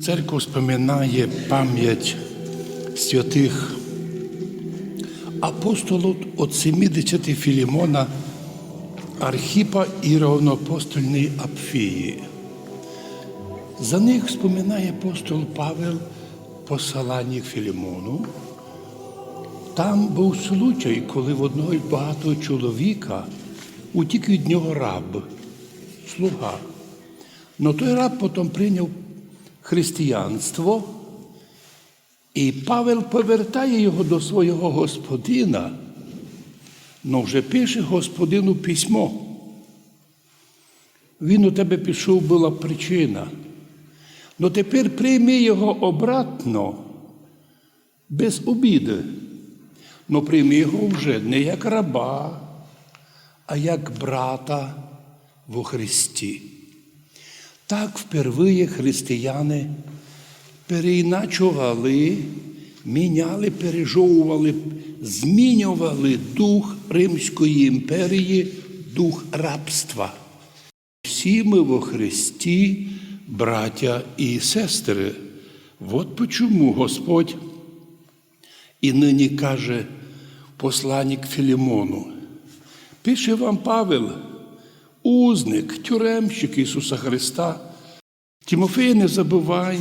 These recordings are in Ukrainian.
Церква споминає пам'ять святих апостолів от 70 Філімона, Архіпа і равноапостольної Апфії. За них споминає апостол Павел посиланні к Філімону. Там був случай, коли в одного багатого чоловіка утік від нього раб, слуга. Но той раб потім прийняв християнство, і Павел повертає його до свого господина, но вже пише господину письмо. Він у тебе пішов, була причина. Но тепер прийми його обратно, без обіди. Но прийми його вже не як раба, а як брата во Христі. Так впервые християни переіначували, міняли, пережовували, змінювали дух Римської імперії, дух рабства. Всі ми во Христі, браття і сестри. От почому Господь і нині каже посланник Філімону. Пише вам Павел, узник, тюремщик Ісуса Христа. Тимофей, не забувай,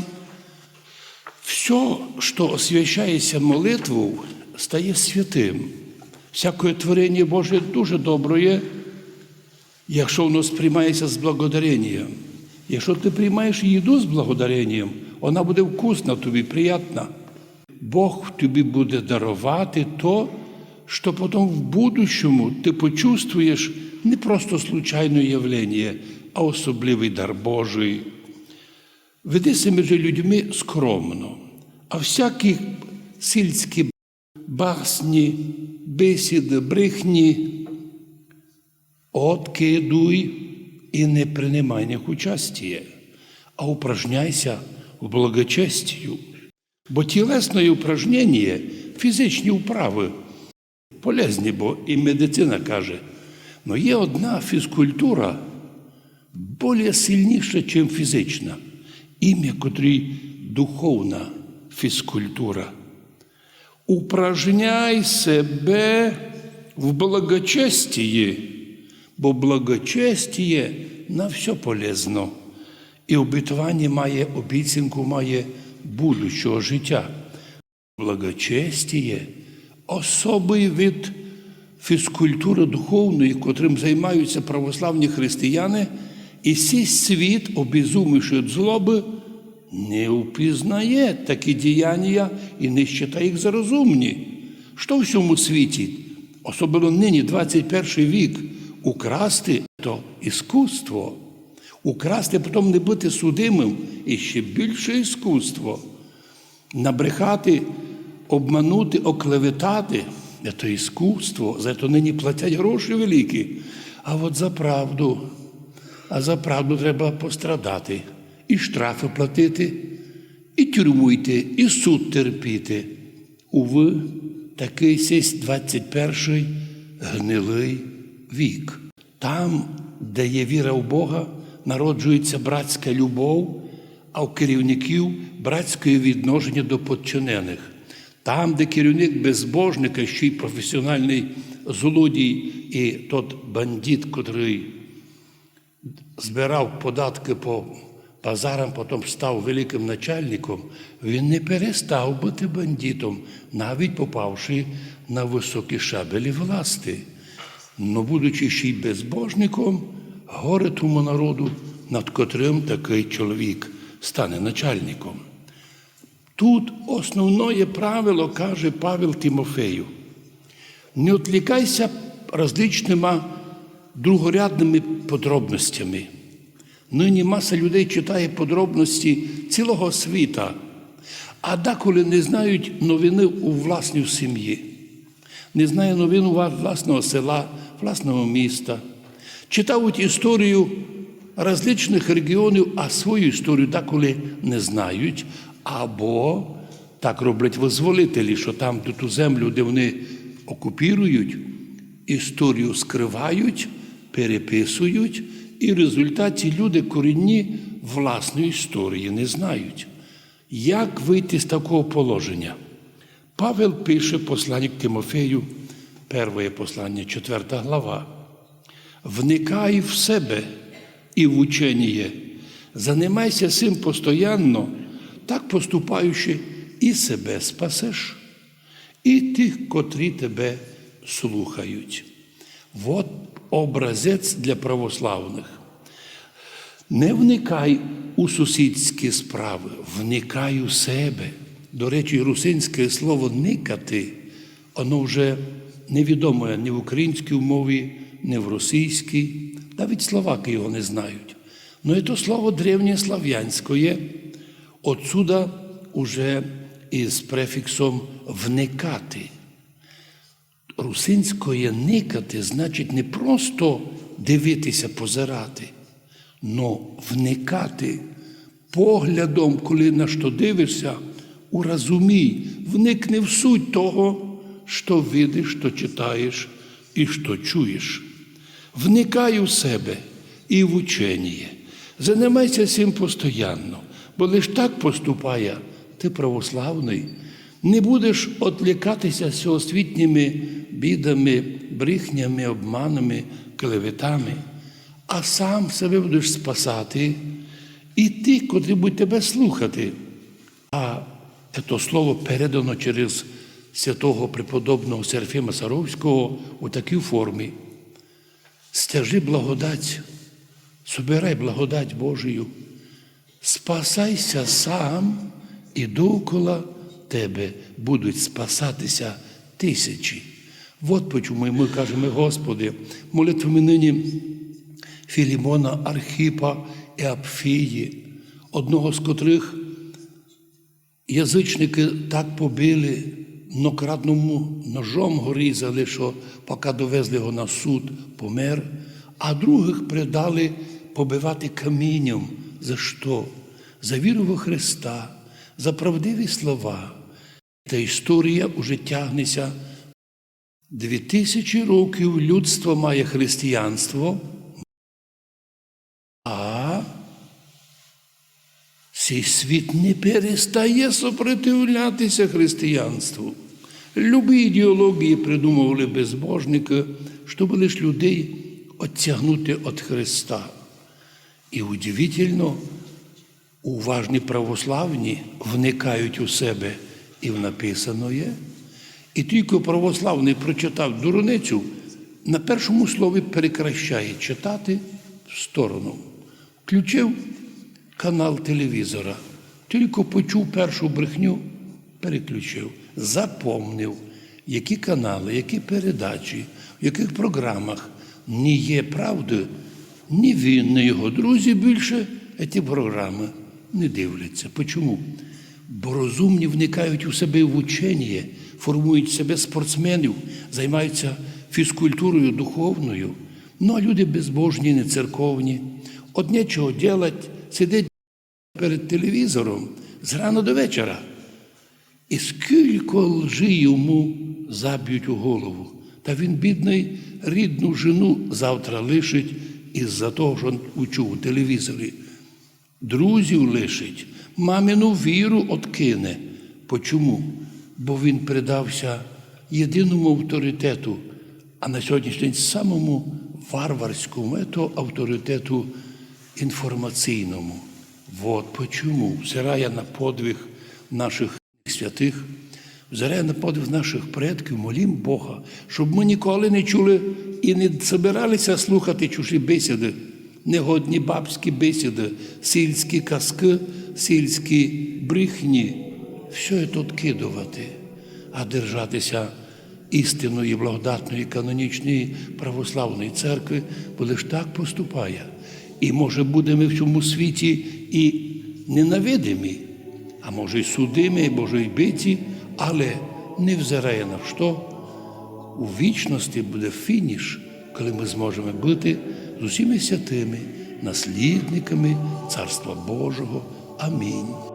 все, що освящається молитвою, стає святим. Всяке творення Боже дуже добре, якщо воно сприймається з благодаренням. Якщо ти приймаєш їду з благодаренням, вона буде вкусна тобі, приятна. Бог тобі буде дарувати то, що потім в будущому ти почувствуєш не просто случайне явлення, а особливий дар Божий. Ведися між людьми скромно, а всякі сільські басні, бесіди, брехні откидуй і не принимай них участия, а упражняйся в благочестію. Бо тілесне упражнення, фізичні вправи полезні, бо і медицина каже, але є одна фізкультура більш сильніша, ніж фізична, ім'я котрій духовна фізкультура. Упражняй себе в благочестії, бо благочестіє на все полезно. І обітування має обіцянку має будущого життя. Благочестіє особий вид фізкультури духовної, котрим займаються православні християни, і сей світ, обезумивши від злоби, не впізнає такі діяння і не вважає їх за розумні. Що в всьому світі, особливо нині, 21 вік, украсти то іскусство. Украсти, потім не бути судимим і ще більше іскусство. Набрехати, обманути, оклеветати це іскусство, за це нині платять гроші великі. А от за правду, а за правду треба пострадати, і штрафи платити, і тюрму йти, і суд терпіти. Уви, такий сесь 21 гнилий вік. Там, де є віра в Бога, народжується братська любов, а у керівників братське відношення до подчинених. Там, де керівник безбожника, ще й професіональний злодій і тот бандит, котрий збирав податки по базарам, потім став великим начальником, він не перестав бути бандитом, навіть попавши на високі шабелі власти. Но, будучи ще й безбожником, горе тому народу, над котрим такий чоловік стане начальником. Тут основне правило каже Павел Тимофею. Не відлікайся различними другорядними подробностями. Нині маса людей читає подробності цілого світа, а деколи не знають новини у власній сім'ї, не знає новин у власного села, власного міста. Читають історію различних регіонів, а свою історію деколи не знають, або так роблять визволителі, що там ту землю, де вони окупірують, історію скривають, переписують, і в результаті люди корінні власної історії не знають. Як вийти з такого положення? Павел пише послання Тимофею, перше послання, 4 глава. Вникай в себе і в ученіє, занимайся цим постоянно, так поступаючи, і себе спасеш, і тих, котрі тебе слухають. От образець для православних. Не вникай у сусідські справи, вникай у себе. До речі, русинське слово никати, воно вже невідоме ні в українській мові, ні в російській, навіть словаки його не знають. Ну і то слово древнє слав'янське, отсюда уже із префіксом вникати. Русинської никати значить не просто дивитися, позирати, но вникати поглядом, коли на що дивишся, уразумій, вникни в суть того, що видиш, що читаєш і що чуєш. Вникай у себе і в ученіє. Занимайся цим постоянно, бо лиш так поступає, ти православний. Не будеш отлікатися всеосвітніми бідами, брехнями, обманами, клеветами, а сам себе будеш спасати, і ті, котрі будуть тебе слухати. А це слово передано через святого преподобного Серафіма Саровського у такій формі. Стяжи благодать, собирай благодать Божию, спасайся сам і довкола тебе будуть спасатися тисячі. От почому ми кажемо, Господи, молитвами нині Філімона, Архіпа і Апфії, одного з котрих язичники так побили, нокрадному ножом горізали, що поки довезли його на суд, помер, а других придали побивати камінням. За що? За віру во Христа, за правдиві слова. Та історія уже тягнеться. Дві тисячі років людство має християнство, а цей світ не перестає супротивлятися християнству. Любі ідеології придумували безбожники, щоб лише людей відтягнути від Христа. І удивительно, уважні православні вникають у себе і в написаноє. І тільки православний прочитав дурницю, на першому слові перекращає читати в сторону. Включив канал телевізора, тільки почув першу брехню, переключив, запомнив, які канали, які передачі, в яких програмах не є правди, ні він, ні його друзі більше ці програми не дивляться. Почому? Бо розумні вникають у себе в учення, формують себе спортсменів, займаються фізкультурою духовною. Ну а люди безбожні, не церковні. От нічого делать, сидять перед телевізором з рана до вечора. І скільки лжи йому заб'ють у голову. Та він, бідний, рідну жену завтра лишить із-за того, що учув у телевізорі. Друзів лишить, мамину віру откине. Почому? Бо він придався єдиному авторитету, а на сьогоднішній день самому варварському ето авторитету інформаційному. Вот почому взирає на подвиг наших святих, взирає на подвиг наших предків, молім Бога, щоб ми ніколи не чули і не збиралися слухати чужі бесіди, негодні бабські бесіди, сільські казки, сільські брехні. Все це відкидувати, а держатися істинної, благодатної, канонічної православної церкви, бо лише так поступає. І може будемо в цьому світі і ненавидимі, а може й судимі, може й биті, але не взирає на що. У вічності буде фініш, коли ми зможемо бути з усіми святими, наслідниками Царства Божого. Амінь.